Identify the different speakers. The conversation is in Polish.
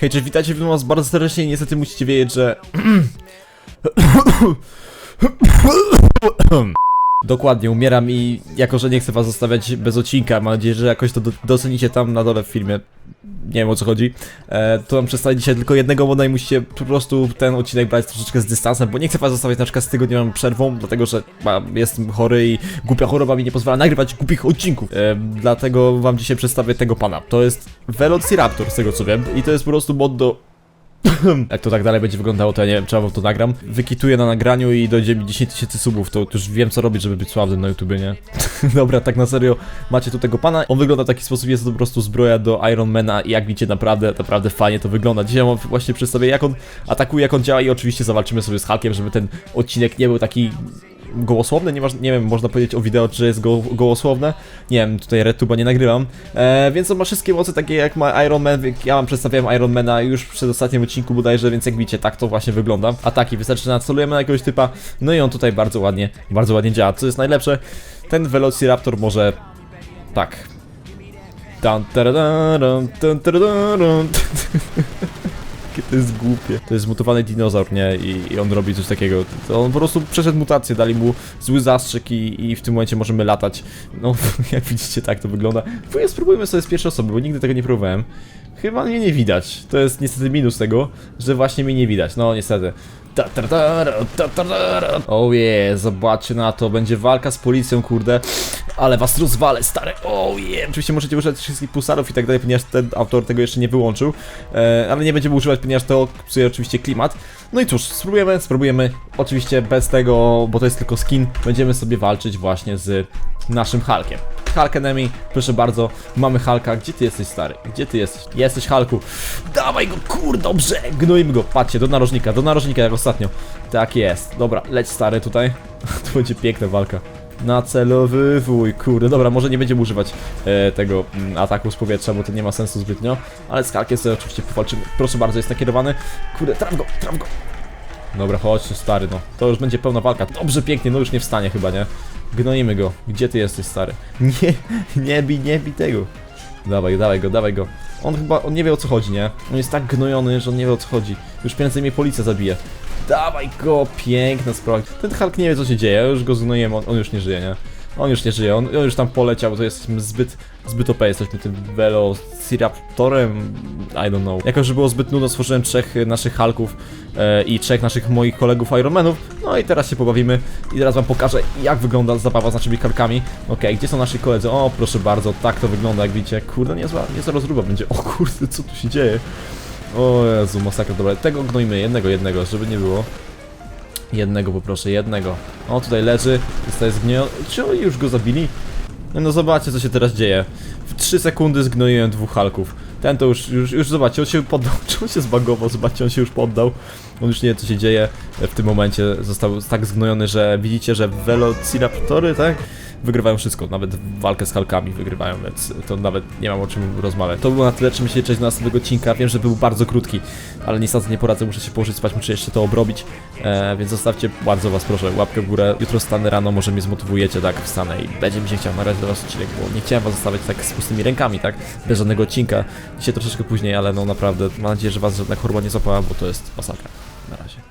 Speaker 1: Hej, cześć, witajcie, witam was bardzo serdecznie. Niestety musicie wiedzieć, że... Dokładnie, umieram i jako, że nie chcę was zostawiać bez odcinka, mam nadzieję, że jakoś to do, docenicie tam na dole w filmie. Nie wiem o co chodzi. E, to mam przedstawić dzisiaj tylko jednego moda i musicie po prostu ten odcinek brać troszeczkę z dystansem, bo nie chcę was zostawiać na przykład z tygodniową przerwą, dlatego że ma, jestem chory i głupia choroba mi nie pozwala nagrywać głupich odcinków. E, dlatego wam dzisiaj przedstawię tego pana. To jest Velociraptor, z tego co wiem, i to jest po prostu mod do jak to tak dalej będzie wyglądało, to ja nie wiem, czy ja wam to nagram. Wykituję na nagraniu i dojdzie mi 10 tysięcy subów, to już wiem co robić, żeby być sławnym na YouTubie, nie? Dobra, tak na serio, macie tu tego pana. On wygląda w taki sposób, jest to po prostu zbroja do Ironmana i jak widzicie, naprawdę, naprawdę fajnie to wygląda. Dzisiaj wam właśnie przedstawię, jak on atakuje, jak on działa i oczywiście zawalczymy sobie z Hulkiem, żeby ten odcinek nie był taki gołosłowne, nie, nie wiem, można powiedzieć o wideo, czy jest go, gołosłowne. Nie wiem, tutaj RedTube'a nie nagrywam. E, więc on ma wszystkie moce takie jak ma Iron Man. Ja wam przedstawiałem Iron Mana już przed ostatnim odcinku bodajże, więc jak widzicie, tak to właśnie wygląda. Ataki wystarczy, że nacelujemy na jakiegoś typa, no i on tutaj bardzo ładnie, bardzo ładnie działa. Co jest najlepsze, ten Velociraptor może... Tak. Dun, taradaram, dun, taradaram. Jakie to jest głupie. To jest mutowany dinozaur, nie? I, I on robi coś takiego. To on po prostu przeszedł mutację, dali mu zły zastrzyk i, i w tym momencie możemy latać. No, jak widzicie, tak to wygląda. Próbuję, spróbujmy sobie z pierwszej osoby, bo nigdy tego nie próbowałem. Chyba mnie nie widać. To jest niestety minus tego, że właśnie mnie nie widać. No, niestety. Oh yeah, zobaczcie na to, będzie walka z policją, kurde. Ale was rozwalę, stare. Oh yeah. Oczywiście możecie używać wszystkich pulsarów i tak dalej, ponieważ ten autor tego jeszcze nie wyłączył. E, ale nie będziemy używać, ponieważ to psuje oczywiście klimat. No i cóż, spróbujemy, spróbujemy. Oczywiście bez tego, bo to jest tylko skin, będziemy sobie walczyć właśnie z naszym Hulkiem. Hulk enemy, proszę bardzo, mamy Hulka. Gdzie ty jesteś, stary? Gdzie ty jesteś? Jesteś Hulku. Dawaj go, kur, dobrze. Gnojmy go, patrzcie, do narożnika, do narożnika jak ostatnio. Tak jest. Dobra, leć stary tutaj. to będzie piękna walka. Nacelowywuj, kurde, dobra, może nie będziemy używać e, tego mm, ataku z powietrza, bo to nie ma sensu zbytnio, ale z sobie oczywiście powalczymy. Proszę bardzo, jest nakierowany. Kurde, traf go, traf go. Dobra, chodź stary, no. To już będzie pełna walka. Dobrze, pięknie, no już nie wstanie chyba, nie? Gnoimy go. Gdzie ty jesteś, stary? Nie, nie bij, nie bij tego. Dawaj, dawaj go, dawaj go. On chyba, on nie wie o co chodzi, nie? On jest tak gnojony, że on nie wie o co chodzi. Już prędzej mnie policja zabije. Dawaj go, piękna sprawa. Ten Hulk nie wie co się dzieje, ja już go zgnoiłem, on, on już nie żyje, nie? On już nie żyje, on, on już tam poleciał, to jesteśmy zbyt, zbyt OP, jesteśmy tym Velociraptorem, I don't know. Jako, że było zbyt nudno, stworzyłem trzech naszych Hulków e, i trzech naszych moich kolegów Ironmanów, no i teraz się pobawimy i teraz wam pokażę, jak wygląda zabawa z naszymi Hulkami. Okej, gdzie są nasi koledzy? O, proszę bardzo, tak to wygląda, jak widzicie. Kurde, niezła, niezła rozruba będzie. O kurde, co tu się dzieje? O Jezu, masakra, dobra, tego gnojmy, jednego, jednego, żeby nie było. Jednego poproszę, jednego. O, tutaj leży, zostaje zgniony. Czy oni już go zabili? No zobaczcie, co się teraz dzieje. W 3 sekundy zgnoiłem dwóch Halków. Ten to już, już, już zobaczcie, on się poddał. Czy on się zbagował? Zobaczcie, on się już poddał. On już nie wie, co się dzieje. W tym momencie został tak zgnojony, że widzicie, że Velociraptory, tak? Wygrywają wszystko, nawet walkę z Halkami wygrywają, więc to nawet nie mam o czym rozmawiać. To było na tyle, czym się cześć do następnego odcinka. Wiem, że był bardzo krótki, ale niestety nie poradzę, muszę się położyć spać, muszę jeszcze to obrobić. E, więc zostawcie, bardzo was proszę, łapkę w górę. Jutro stanę rano, może mnie zmotywujecie, tak, wstanę i będzie mi się chciał nagrać do was odcinek, bo nie chciałem was zostawiać tak z pustymi rękami, tak, bez żadnego odcinka. Dzisiaj troszeczkę później, ale no naprawdę, mam nadzieję, że was żadna choroba nie złapała, bo to jest masakra. Na razie.